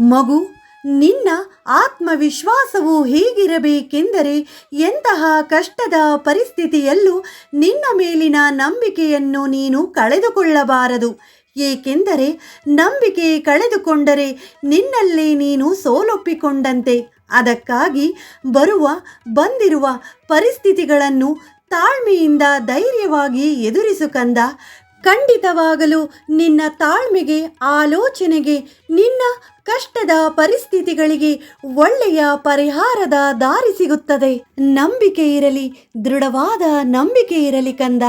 ಮಗು, ನಿನ್ನ ಆತ್ಮವಿಶ್ವಾಸವು ಹೇಗಿರಬೇಕೆಂದರೆ ಎಂತಹ ಕಷ್ಟದ ಪರಿಸ್ಥಿತಿಯಲ್ಲೂ ನಿನ್ನ ಮೇಲಿನ ನಂಬಿಕೆಯನ್ನು ನೀನು ಕಳೆದುಕೊಳ್ಳಬಾರದು. ಏಕೆಂದರೆ ನಂಬಿಕೆ ಕಳೆದುಕೊಂಡರೆ ನಿನ್ನಲ್ಲೇ ನೀನು ಸೋಲೊಪ್ಪಿಕೊಂಡಂತೆ. ಅದಕ್ಕಾಗಿ ಬರುವ, ಬಂದಿರುವ ಪರಿಸ್ಥಿತಿಗಳನ್ನು ತಾಳ್ಮೆಯಿಂದ ಧೈರ್ಯವಾಗಿ ಎದುರಿಸು ಕಂದ. ಖಂಡಿತವಾಗಲು ನಿನ್ನ ತಾಳ್ಮೆಗೆ, ಆಲೋಚನೆಗೆ, ನಿನ್ನ ಕಷ್ಟದ ಪರಿಸ್ಥಿತಿಗಳಿಗೆ ಒಳ್ಳೆಯ ಪರಿಹಾರದ ದಾರಿ ಸಿಗುತ್ತದೆ. ನಂಬಿಕೆ ಇರಲಿ, ದೃಢವಾದ ನಂಬಿಕೆ ಇರಲಿ ಕಂದ.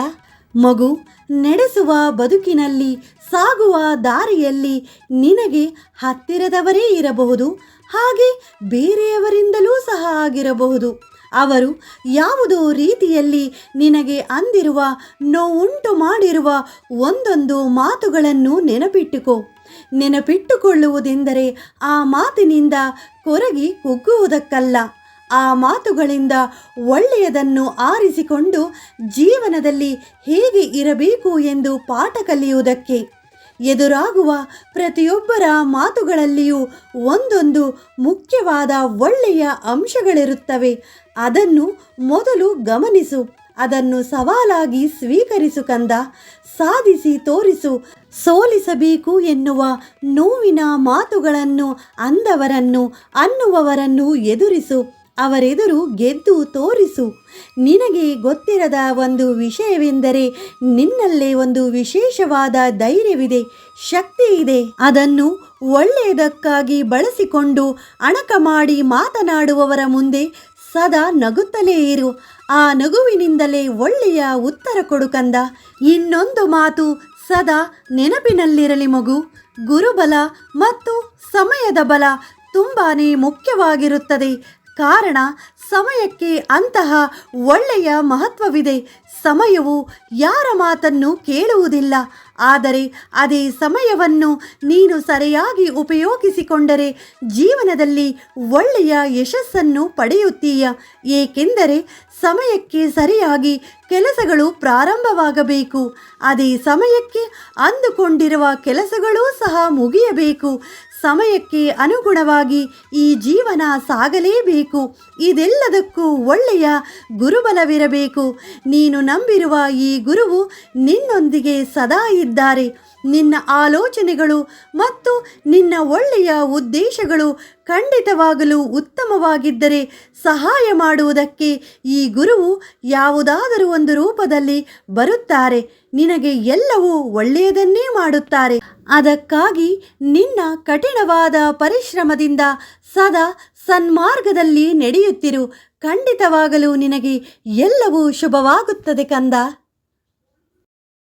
ಮಗು, ನಡೆಸುವ ಬದುಕಿನಲ್ಲಿ, ಸಾಗುವ ದಾರಿಯಲ್ಲಿ ನಿನಗೆ ಹತ್ತಿರದವರೇ ಇರಬಹುದು, ಹಾಗೆ ಬೇರೆಯವರಿಂದಲೂ ಸಹ ಆಗಿರಬಹುದು. ಅವರು ಯಾವುದೋ ರೀತಿಯಲ್ಲಿ ನಿನಗೆ ಅಂದಿರುವ, ನೋವುಂಟು ಮಾಡಿರುವ ಒಂದೊಂದು ಮಾತುಗಳನ್ನು ನೆನಪಿಟ್ಟುಕೋ. ನೆನಪಿಟ್ಟುಕೊಳ್ಳುವುದೆಂದರೆ ಆ ಮಾತಿನಿಂದ ಕೊರಗಿ ಕುಗ್ಗುವುದಕ್ಕಲ್ಲ. ಆ ಮಾತುಗಳಿಂದ ಒಳ್ಳೆಯದನ್ನು ಆರಿಸಿಕೊಂಡು ಜೀವನದಲ್ಲಿ ಹೇಗೆ ಇರಬೇಕು ಎಂದು ಪಾಠ ಕಲಿಯುವುದಕ್ಕೆ. ಎದುರಾಗುವ ಪ್ರತಿಯೊಬ್ಬರ ಮಾತುಗಳಲ್ಲಿಯೂ ಒಂದೊಂದು ಮುಖ್ಯವಾದ ಒಳ್ಳೆಯ ಅಂಶಗಳಿರುತ್ತವೆ. ಅದನ್ನು ಮೊದಲು ಗಮನಿಸು, ಅದನ್ನು ಸವಾಲಾಗಿ ಸ್ವೀಕರಿಸು ಕಂದ. ಸಾಧಿಸಿ ತೋರಿಸು, ಸೋಲಿಸಬೇಕು ಎನ್ನುವ ನೋವಿನ ಮಾತುಗಳನ್ನು ಅಂದವರನ್ನು, ಅನ್ನುವವರನ್ನು ಎದುರಿಸು. ಅವರೆದುರು ಗೆದ್ದು ತೋರಿಸು. ನಿನಗೆ ಗೊತ್ತಿರದ ಒಂದು ವಿಷಯವೆಂದರೆ ನಿನ್ನಲ್ಲೇ ಒಂದು ವಿಶೇಷವಾದ ಧೈರ್ಯವಿದೆ ಶಕ್ತಿ ಇದೆ ಅದನ್ನು ಒಳ್ಳೆಯದಕ್ಕಾಗಿ ಬಳಸಿಕೊಂಡು ಅಣಕ ಮಾಡಿ ಮಾತನಾಡುವವರ ಮುಂದೆ ಸದಾ ನಗುತ್ತಲೇ ಇರು. ಆ ನಗುವಿನಿಂದಲೇ ಒಳ್ಳೆಯ ಉತ್ತರ ಕೊಡುಕಂದ ಇನ್ನೊಂದು ಮಾತು ಸದಾ ನೆನಪಿನಲ್ಲಿರಲಿ ಮಗು. ಗುರುಬಲ ಮತ್ತು ಸಮಯದ ಬಲ ತುಂಬಾನೇ ಮುಖ್ಯವಾಗಿರುತ್ತದೆ. ಕಾರಣ ಸಮಯಕ್ಕೆ ಅಂತಹ ಒಳ್ಳೆಯ ಮಹತ್ವವಿದೆ. ಸಮಯವು ಯಾರ ಮಾತನ್ನು ಕೇಳುವುದಿಲ್ಲ. ಆದರೆ ಅದೇ ಸಮಯವನ್ನು ನೀನು ಸರಿಯಾಗಿ ಉಪಯೋಗಿಸಿಕೊಂಡರೆ ಜೀವನದಲ್ಲಿ ಒಳ್ಳೆಯ ಯಶಸ್ಸನ್ನು ಪಡೆಯುತ್ತೀಯ. ಏಕೆಂದರೆ ಸಮಯಕ್ಕೆ ಸರಿಯಾಗಿ ಕೆಲಸಗಳು ಪ್ರಾರಂಭವಾಗಬೇಕು. ಅದೇ ಸಮಯಕ್ಕೆ ಅಂದುಕೊಂಡಿರುವ ಕೆಲಸಗಳೂ ಸಹ ಮುಗಿಯಬೇಕು. ಸಮಯಕ್ಕೆ ಅನುಗುಣವಾಗಿ ಈ ಜೀವನ ಸಾಗಲೇಬೇಕು. ಇದೆಲ್ಲದಕ್ಕೂ ಒಳ್ಳೆಯ ಗುರುಬಲವಿರಬೇಕು. ನೀನು ನಂಬಿರುವ ಈ ಗುರುವು ನಿನ್ನೊಂದಿಗೆ ಸದಾ ಇದ್ದಾರೆ. ನಿನ್ನ ಆಲೋಚನೆಗಳು ಮತ್ತು ನಿನ್ನ ಒಳ್ಳೆಯ ಉದ್ದೇಶಗಳು ಖಂಡಿತವಾಗಲು ಉತ್ತಮವಾಗಿದ್ದರೆ ಸಹಾಯ ಮಾಡುವುದಕ್ಕೆ ಈ ಗುರುವು ಯಾವುದಾದರೂ ಒಂದು ರೂಪದಲ್ಲಿ ಬರುತ್ತಾರೆ. ನಿನಗೆ ಎಲ್ಲವೂ ಒಳ್ಳೆಯದನ್ನೇ ಮಾಡುತ್ತಾರೆ. ಅದಕ್ಕಾಗಿ ನಿನ್ನ ಕಠಿಣವಾದ ಪರಿಶ್ರಮದಿಂದ ಸದಾ ಸನ್ಮಾರ್ಗದಲ್ಲಿ ನಡೆಯುತ್ತಿರು. ಖಂಡಿತವಾಗಲೂ ನಿನಗೆ ಎಲ್ಲವೂ ಶುಭವಾಗುತ್ತದೆ ಕಂದ.